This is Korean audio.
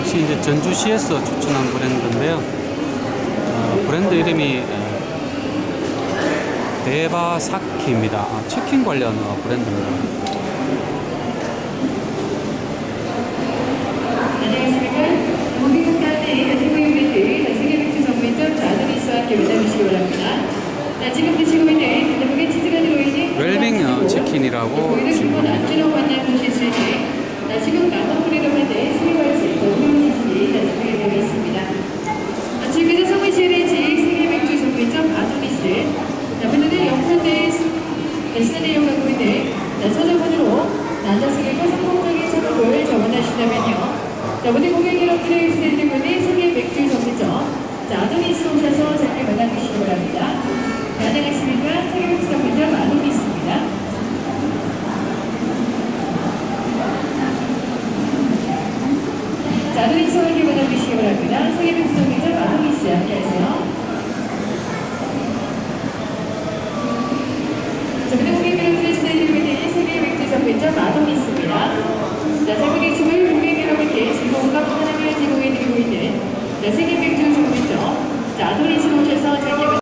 역시 이제 전주시에서 추천한 브랜드인데요. 어, 브랜드 이름이 어, 데바사키입니다. 아, 치킨 관련 어, 브랜드입니다. 안녕하십니까. 무기국가의 대 자, 오늘 고객 여러분들의 기대드리고 있는 세계 맥주 전문점 자, 아도니스 오셔서 잠깐 만나주시기 바랍니다. 네, 안녕하십니까. 세계 맥주 전문점 아도니스입니다. 자, 아도니스 함께 만나주시기 바랍니다. 세계 맥주 전문점 जैसे कि